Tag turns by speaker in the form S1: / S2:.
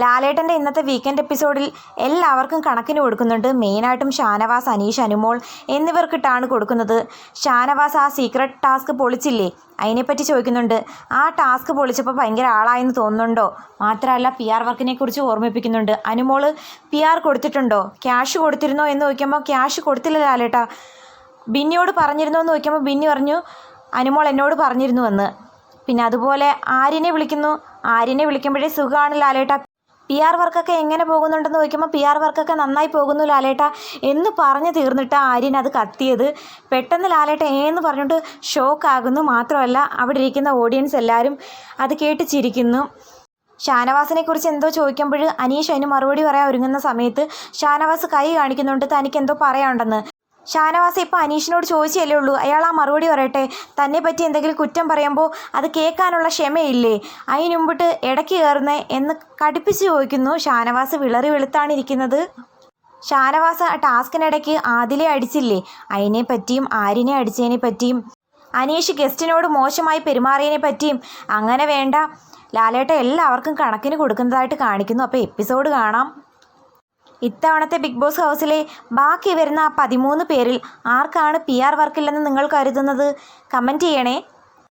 S1: ലാലേട്ടന്റെ ഇന്നത്തെ വീക്കെൻഡ് എപ്പിസോഡിൽ എല്ലാവർക്കും കണക്കിന് കൊടുക്കുന്നുണ്ട്. മെയിനായിട്ടും ഷാനവാസ് അനീഷ് അനുമോൾ എന്നിവർക്കിട്ടാണ് കൊടുക്കുന്നത്. ഷാനവാസ് ആ സീക്രട്ട് ടാസ്ക് പൊളിച്ചില്ലേ? അതിനെപ്പറ്റി ചോദിക്കുന്നുണ്ട്. ആ ടാസ്ക് പൊളിച്ചപ്പോൾ ഭയങ്കര ആളായെന്ന് തോന്നുന്നുണ്ടോ? മാത്രമല്ല പി ആർ വർക്കിനെ കുറിച്ച് ഓർമ്മിപ്പിക്കുന്നുണ്ട്. അനുമോൾ പി ആർ കൊടുത്തിട്ടുണ്ടോ? ക്യാഷ് കൊടുത്തിരുന്നോ എന്ന് ചോദിക്കുമ്പോൾ ക്യാഷ് കൊടുത്തില്ല ലാലേട്ടാ. ബിന്നിയോട് പറഞ്ഞിരുന്നോ എന്ന് ചോദിക്കുമ്പോൾ ബിന്നി പറഞ്ഞു അനുമോൾ എന്നോട് പറഞ്ഞിരുന്നു എന്ന്. പിന്നെ അതുപോലെ ആര്യനെ വിളിക്കുന്നു. ആര്യനെ വിളിക്കുമ്പോഴേ സുഖമാണ് ലാലേട്ട. പി ആർ വർക്കൊക്കെ എങ്ങനെ പോകുന്നുണ്ടെന്ന് ചോദിക്കുമ്പോൾ പി ആർ വർക്കൊക്കെ നന്നായി പോകുന്നു ലാലേട്ട എന്ന് പറഞ്ഞു തീർന്നിട്ട് ആര്യൻ അത് കത്തിയത് പെട്ടെന്ന് ലാലേട്ട ഏന്ന് പറഞ്ഞിട്ട് ഷോക്കാകുന്നു മാത്രമല്ല അവിടെ ഇരിക്കുന്ന ഓഡിയൻസ് എല്ലാവരും അത് കേട്ട് ചിരിക്കുന്നു. ഷാനവാസിനെ കുറിച്ച് എന്തോ ചോദിക്കുമ്പോൾ അനീഷ് അതിന് മറുപടി പറയാൻ ഒരുങ്ങുന്ന സമയത്ത് ഷാനവാസ് കൈ കാണിക്കുന്നുണ്ട്. തനിക്ക് എന്തോ പറയാനുണ്ടെന്ന്. ഷാനവാസ് ഇപ്പോൾ അനീഷിനോട് ചോദിച്ചല്ലേ ഉള്ളൂ. അയാൾ ആ മറുപടി പറയട്ടെ. തന്നെ പറ്റി എന്തെങ്കിലും കുറ്റം പറയുമ്പോൾ അത് കേൾക്കാനുള്ള ക്ഷമയില്ലേ? അതിന് മുമ്പിട്ട് ഇടയ്ക്ക് കയറുന്നേ എന്ന് കടുപ്പിച്ച് ചോദിക്കുന്നു. ഷാനവാസ് വിളറി വെളുത്താണ് ഇരിക്കുന്നത്. ഷാനവാസ് ആ ടാസ്കിനിടയ്ക്ക് ആദിലെ അടിച്ചില്ലേ? അതിനെ പറ്റിയും ആര്യനെ അടിച്ചതിനെ പറ്റിയും. അനീഷ് ഗസ്റ്റിനോട് മോശമായി പെരുമാറിയതിനെ പറ്റിയും. അങ്ങനെ വേണ്ട. ലാലേട്ട എല്ലാവർക്കും കണക്കിന് കൊടുക്കുന്നതായിട്ട് കാണിക്കുന്നു. അപ്പോൾ എപ്പിസോഡ് കാണാം. ഇത്തവണത്തെ ബിഗ് ബോസ് ഹൗസിലെ ബാക്കി വരുന്ന പതിമൂന്ന് പേരിൽ ആർക്കാണ് പി ആർ വർക്കില്ലെന്ന് നിങ്ങൾ കരുതുന്നത്? കമന്റ് ചെയ്യണേ.